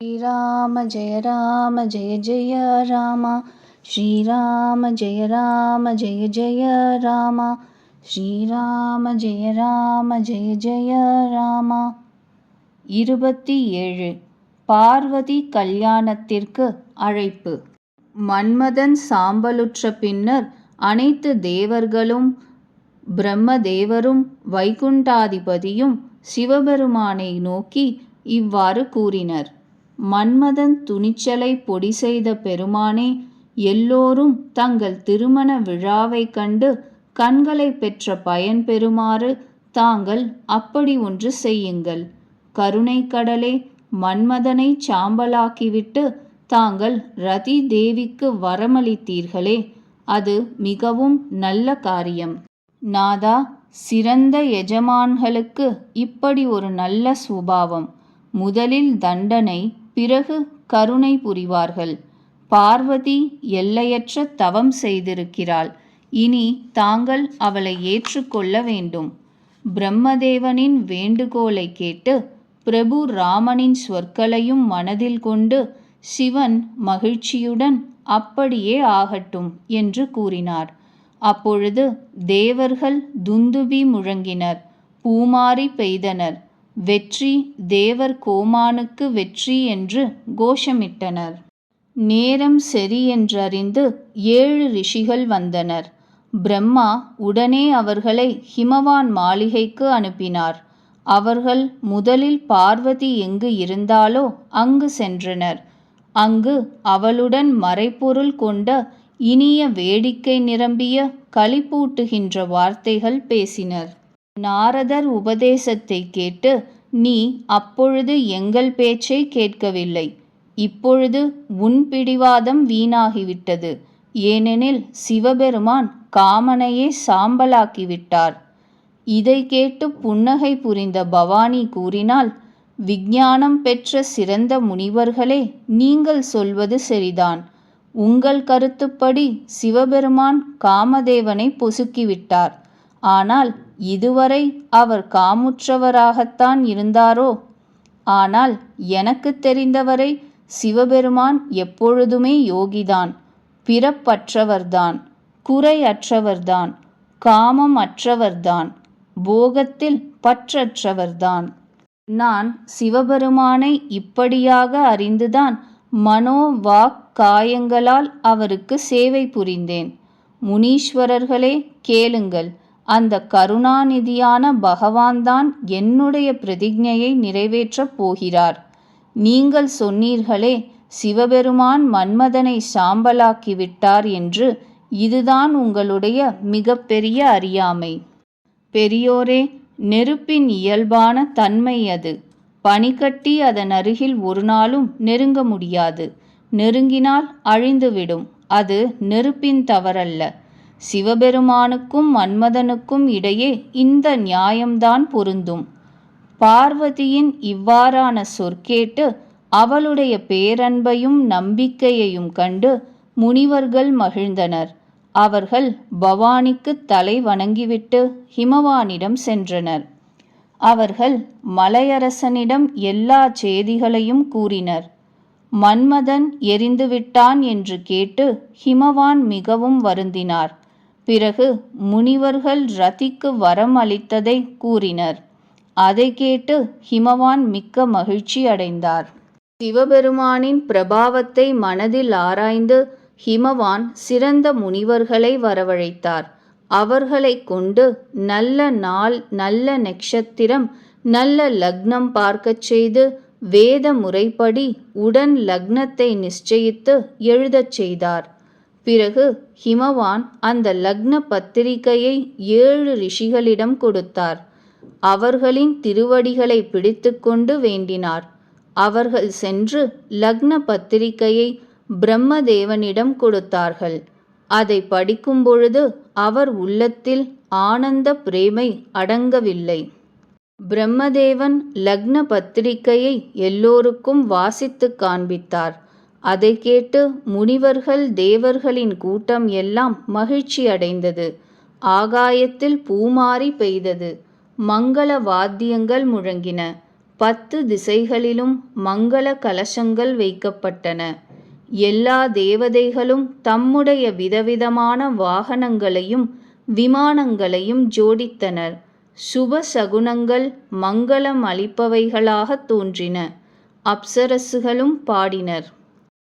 ஸ்ரீராம ஜெய ராம ஜெய ஜெய ராமா. ஸ்ரீராம ஜெய ராம ஜெய ஜெய ராமா. ஸ்ரீராம ஜெய ராம ஜெய ஜெய ராமா. இருபத்தி ஏழு பார்வதி கல்யாணத்திற்கு அழைப்பு. மன்மதன் சாம்பலுற்ற பின்னர் அனைத்து தேவர்களும் பிரம்மதேவரும் வைகுண்டாதிபதியும் சிவபெருமானை நோக்கி இவ்வாறு கூறினர். மன்மதன் துணிச்சலை பொடி செய்த பெருமானே எல்லோரும் தங்கள் திருமண விழாவைக் கண்டு கண்களை பெற்ற பயன் பெறுமாறு தாங்கள் அப்படி ஒன்று செய்யுங்கள். கருணை கடலே மன்மதனை சாம்பலாக்கிவிட்டு தாங்கள் ரதி தேவிக்கு வரமளித்தீர்களே அது மிகவும் நல்ல காரியம். நாதா சிறந்த எஜமான்களுக்கு இப்படி ஒரு நல்ல சுபாவம். முதலில் தண்டனை பிறகு கருணை புரிவார்கள். பார்வதி எல்லையற்ற தவம் செய்திருக்கிறாள். இனி தாங்கள் அவளை ஏற்றுக்கொள்ள வேண்டும். பிரம்மதேவனின் வேண்டுகோளை கேட்டு பிரபு ராமனின் சொற்களையும் மனதில் கொண்டு சிவன் மகிழ்ச்சியுடன் அப்படியே ஆகட்டும் என்று கூறினார். அப்பொழுது தேவர்கள் துந்துபி முழங்கினர். பூமாரி பெய்தனர். வெற்றி தேவர் கோமானுக்கு வெற்றி என்று கோஷமிட்டனர். நேரம் சரி என்றறிந்து ஏழு ரிஷிகள் வந்தனர். பிரம்மா உடனே அவர்களை ஹிமவான் மாளிகைக்கு அனுப்பினார். அவர்கள் முதலில் பார்வதி எங்கு இருந்தாலோ அங்கு சென்றனர். அங்கு அவளுடன் மறைப்பொருள் கொண்ட இனிய வேடிக்கை நிரம்பிய களிப்பூட்டுகின்ற வார்த்தைகள் பேசினர். நாரதர் உபதேசத்தை கேட்டு நீ அப்பொழுது எங்கள் பேச்சை கேட்கவில்லை. இப்பொழுது உன் பிடிவாதம் வீணாகிவிட்டது. ஏனெனில் சிவபெருமான் காமனையே சாம்பலாக்கிவிட்டார். இதை கேட்டு புன்னகை புரிந்த பவானி கூறினால் விஞ்ஞானம் பெற்ற சிறந்த முனிவர்களே நீங்கள் சொல்வது சரிதான். உங்கள் கருத்துப்படி சிவபெருமான் காமதேவனை பொசுக்கிவிட்டார். ஆனால் இதுவரை அவர் காமுற்றவராகத்தான் இருந்தாரோ? ஆனால் எனக்கு தெரிந்தவரை சிவபெருமான் எப்பொழுதுமே யோகிதான் பிறப்பற்றவர்தான் குறையற்றவர்தான் காமம் அற்றவர்தான் போகத்தில் பற்றற்றவர்தான். நான் சிவபெருமானை இப்படியாக அறிந்துதான் மனோ வாக் காயங்களால் அவருக்கு சேவை புரிந்தேன். முனீஸ்வரர்களே கேளுங்கள். அந்த கருணாநிதியான பகவான்தான் என்னுடைய பிரதிஜையை நிறைவேற்றப் போகிறார். நீங்கள் சொன்னீர்களே சிவபெருமான் மன்மதனை சாம்பலாக்கி விட்டார் என்று இதுதான் உங்களுடைய மிகப்பெரிய அறியாமை. பெரியோரே நெருப்பின் இயல்பான தன்மை அது. பனிக்கட்டி அதன் அருகில் ஒரு நாளும் நெருங்க முடியாது. நெருங்கினால் அழிந்துவிடும். அது நெருப்பின் தவறல்ல. சிவபெருமானுக்கும் மன்மதனுக்கும் இடையே இந்த நியாயம்தான் பொருந்தும். பார்வதியின் இவ்வாறான சொற்கேட்டு அவளுடைய பேரன்பையும் நம்பிக்கையையும் கண்டு முனிவர்கள் மகிழ்ந்தனர். அவர்கள் பவானிக்கு தலை வணங்கிவிட்டு ஹிமவானிடம் சென்றனர். அவர்கள் மலையரசனிடம் எல்லா செய்திகளையும் கூறினர். மன்மதன் எரிந்துவிட்டான் என்று கேட்டு ஹிமவான் மிகவும் வருந்தினார். பிறகு முனிவர்கள் ரதிக்கு வரம் அளித்ததை கூறினர். அதை கேட்டு ஹிமவான் மிக்க மகிழ்ச்சி அடைந்தார். சிவபெருமானின் பிரபாவத்தை மனதில் ஆராய்ந்து ஹிமவான் சிறந்த முனிவர்களை வரவழைத்தார். அவர்களை கொண்டு நல்ல நாள் நல்ல நட்சத்திரம் நல்ல லக்னம் பார்க்கச் செய்து வேத முறைப்படி உடன் லக்னத்தை நிச்சயித்து எழுதச் செய்தார். பிறகு ஹிமவான் அந்த லக்ன பத்திரிகையை ஏழு ரிஷிகளிடம் கொடுத்தார். அவர்களின் திருவடிகளை பிடித்துக்கொண்டு வேண்டினார். அவர்கள் சென்று லக்ன பத்திரிகையை பிரம்மதேவனிடம் கொடுத்தார்கள். அதை படிக்கும்பொழுது அவர் உள்ளத்தில் ஆனந்த பிரேமை அடங்கவில்லை. பிரம்மதேவன் லக்ன பத்திரிகையை எல்லோருக்கும் வாசித்து காண்பித்தார். அதை கேட்டு முனிவர்கள் தேவர்களின் கூட்டம் எல்லாம் மகிழ்ச்சி அடைந்தது. ஆகாயத்தில் பூமாரி பெய்தது. மங்கள வாத்தியங்கள் முழங்கின. பத்து திசைகளிலும் மங்கள கலசங்கள் வைக்கப்பட்டன. எல்லா தேவதைகளும் தம்முடைய விதவிதமான வாகனங்களையும் விமானங்களையும் ஜோடித்தனர். சுப சகுனங்கள் மங்களம் அளிப்பவைகளாக தோன்றின. அப்சரசுகளும் பாடினர்.